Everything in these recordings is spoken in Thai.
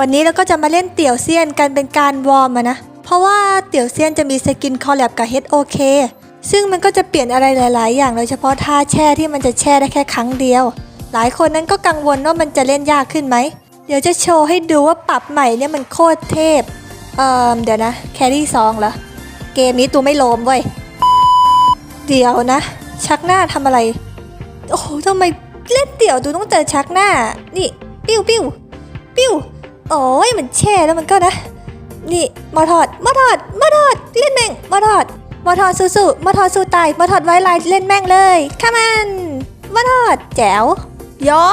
วันนี้เราก็จะมาเล่นเตี่ยวเซียนกันเป็นการวอร์มนะ เพราะว่าเตี่ยวเซียนจะมีสกินคอลแลบกับ HOK ซึ่งมันก็จะเปลี่ยนอะไรหลาย ๆ อย่างโดยเฉพาะท่าแช่ที่มันจะแช่ได้แค่ครั้งเดียว หลายคนนั้นก็กังวลว่ามันจะเล่นยากขึ้นไหม เดี๋ยวจะโชว์ให้ดูว่าปรับใหม่เนี่ยมันโคตรเทพ เอ่อเดี๋ยวนะแครี่ซองเหรอ เกมนี้ตัวไม่โลมเว้ย เดี๋ยวนะ ชักหน้าทำอะไร โอ้โหทำไมเล่นเดี่ยวดูต้องเจอชักหน้า นี่ ปิ้วปิ้วปิ้ว โอ้ยมันแช่แล้วมันก็นะ นี่มาถอดมาถอดมาถอดเล่นแม่งมาถอดมาถอดสู้ๆมาถอดสู้ตายมาถอดไว้ลายเล่นแม่งเลยข้ามันมาถอดแจ๋วย้อ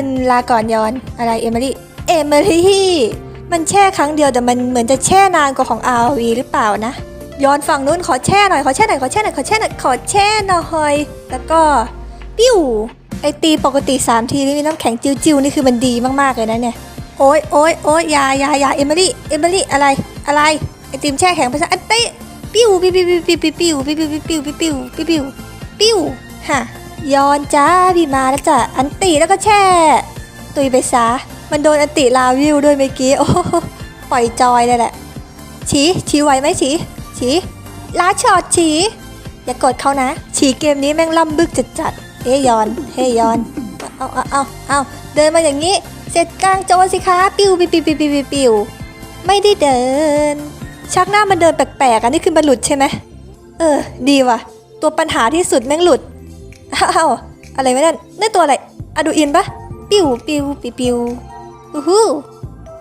นลาก่อนย้อนอะไรเอมิลี่เอมิลี่มันแช่ครั้งเดียวแต่มันเหมือนจะแช่นานกว่าของ RV หรือเปล่านะ ย้อนฝั่งนู้นขอแช่หน่อยขอแช่หน่อยขอแช่หน่อยขอแช่หน่อยขอแช่หน่อยแล้วก็ปิ้ว ไอตีปกติ 3 ทีนี่มีน้ำแข็งจิ้วๆนี่คือมันดีมากๆเลยนะเนี่ย โอ้ยโอ้ยโอ้ยยายายาเอมิลี่เอมิลี่อะไรอะไรไอติมแช่แข็งไปซะอันเต้ปิ้วปิ้วปิ้วปิ้วปิ้วปิ้วปิ้วปิ้วปิ้วปิ้วปิ้วปิ้วปิ้วฮะย้อนจ้าพี่มาแล้วจ้ะอันตีแล้วก็แช่ ตุยไปซะมันโดนอันติลาวิวด้วยเมื่อกี้โอ้โหปล่อยจอยเลยแหละฉีฉีไหวไหมฉีฉีลาช็อตฉีอย่ากดเขานะฉีเกมนี้แม่งล่ำบึกจัดจัดๆ เฮ้ยยอน เฮยยอน เอาเอาเอาเอาเดินมาอย่างนี้ เสร็จกลางโจรสิคะ ปิวปิวปิวปิวปิวปิวไม่ได้เดิน ชักหน้ามันเดินแปลกๆอันนี้คือมันหลุดใช่ไหม เออ ดีว่ะ ตัวปัญหาที่สุดแม่งหลุดอ้าวอะไรไม่นั่นนั่นตัวอะไรอะดูอินปะปิวปิวปิวปิวอู้หู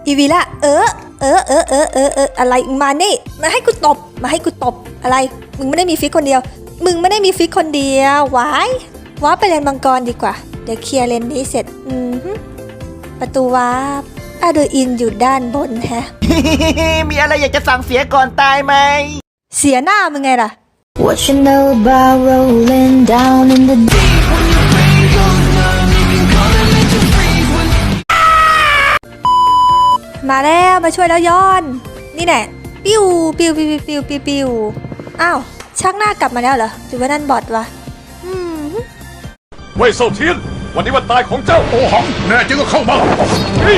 อีวีละเออ เออเออเออเออเอออะไรมานี่มาให้กูตบ มาให้กูตบอะไร มึงไม่ได้มีฟิกคนเดียว มึงไม่ได้มีฟิกคนเดียววาย ว้าร์ปไปเลนมังกรดีกว่า เดี๋ยวเคลียร์เลนนี้เสร็จ อืมฮึประตูวาร์ปอะดูอินอยู่ด้านบนแฮะ มีอะไรอยากจะสั่งเสียก่อนตายไหม เสียหน้ามึงไงล่ะ What you know about rolling down in the deep? มาแล้วมาช่วยแล้วย้อน นี่แหละปิ้วปิ้วปิ้วปิ้วปิ้วปิ้วอ้าวชักหน้ากลับมาแล้วเหรอหรือว่านั่นบอทวะอืมฮึ เว่ยเซาเทียน วันนี้วันตายของเจ้าโอหัง แน่จริงก็เข้ามาเฮ้ย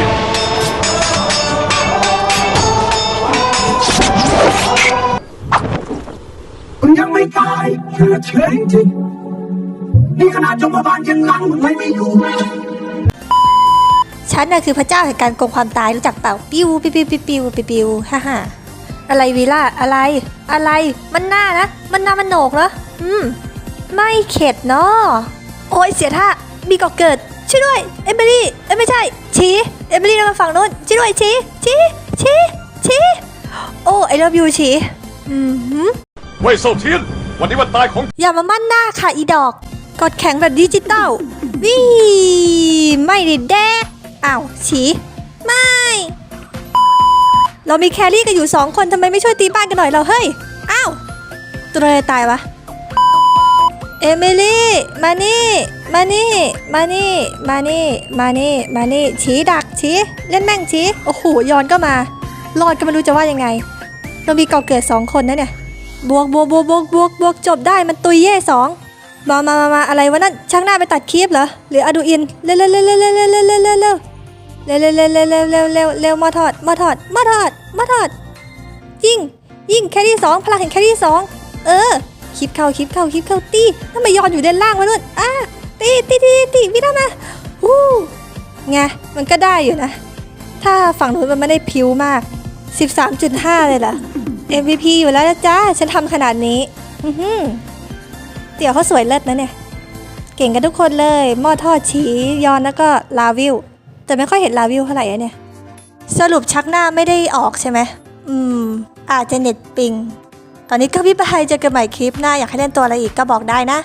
คุณยังไม่ตายเธอเฉยจริงนี่ขนาดจงมาบาลยังลังไม่ไม่อยู่ ฉันน่ะคือพระเจ้าแห่งการโกงความตายรู้จักเปล่าปิ้วปิ้วปิ้วปิ้วปิ้วปิ้วปิ้วฮ่าฮ่าอะไรวีล่าอะไร อะไรมันหน้านะ มันหน้ามันโหนกเหรออืม ไม่เข็ดเนาะ โอ้ยเสียท่ามีก่อเกิดช่วยด้วยเอมิลี่เอ้ยไม่ใช่ชีเอมิลี่เรามาฝั่งนู้นช่วยด้วยชีชีชีชีโอ้ไอเลิฟยูชีอืมหืมเว่ยเซาเทียนวันนี้วันตายของอย่ามามั่นหน้าค่ะอีดอก กดแข็งแบบดิจิตอลวิไม่ได้แดกอ้าวฉีไม่ เรามีแครี่กันอยู่สองคนทำไมไม่ช่วยตีบ้านกันหน่อยเราเฮ้ยอ้าวตัวอะไรตายวะ เอมิลี่ มานี่ มานี่ มานี่ มานี่ มานี่ มานี่ฉีดักฉีเล่นแม่งฉีโอ้โห ยอนก็มา รอดก็ไม่รู้จะว่ายังไง เรามีก่อเกิดสองคนนะเนี่ย บวกบวกบวกบวกบวกบวกจบได้ มันตุยเย่สองมามามามาอะไรวะนั่น ช่างหน้าไปตัดคลิปเหรอ หรืออะดูอิน เร็วเร็วเร็วเร็วเร็วเร็วเร็วเร็วเร็วเร็วเร็วเร็วเร็วเร็วเร็วเร็วเร็วเร็วมาถอด มาถอด มาถอด มาถอด ยิงยิงแครี่สองพลังแห่งแครี่สองเออ คลิปเข้าคลิปเข้าคลิปเข้าตีทำไมย้อนอยู่ด้านล่างวะนู่นอะตีตีตีตีวินามาฮู้ไงมันก็ได้อยู่นะ ถ้าฝั่งนู้นมันไม่ได้พิวมาก 13.5 เลยล่ะ MVP อยู่แล้วจ้าฉันทำขนาดนี้อือหือเตี๋ยวเขาสวยเลิศนะเนี่ย เก่งกันทุกคนเลยหม้อทอดชียอนแล้วก็ลาวิวแต่ไม่ค่อยเห็นลาวิวเท่าไหร่อะเนี่ย สรุปชักหน้าไม่ได้ออกใช่ไหมอืม อาจจะเน็ตปิง ตอนนี้ก็พี่ปายเจอกันใหม่คลิปหน้าอยากให้เล่นตัวอะไรอีกก็บอกได้นะ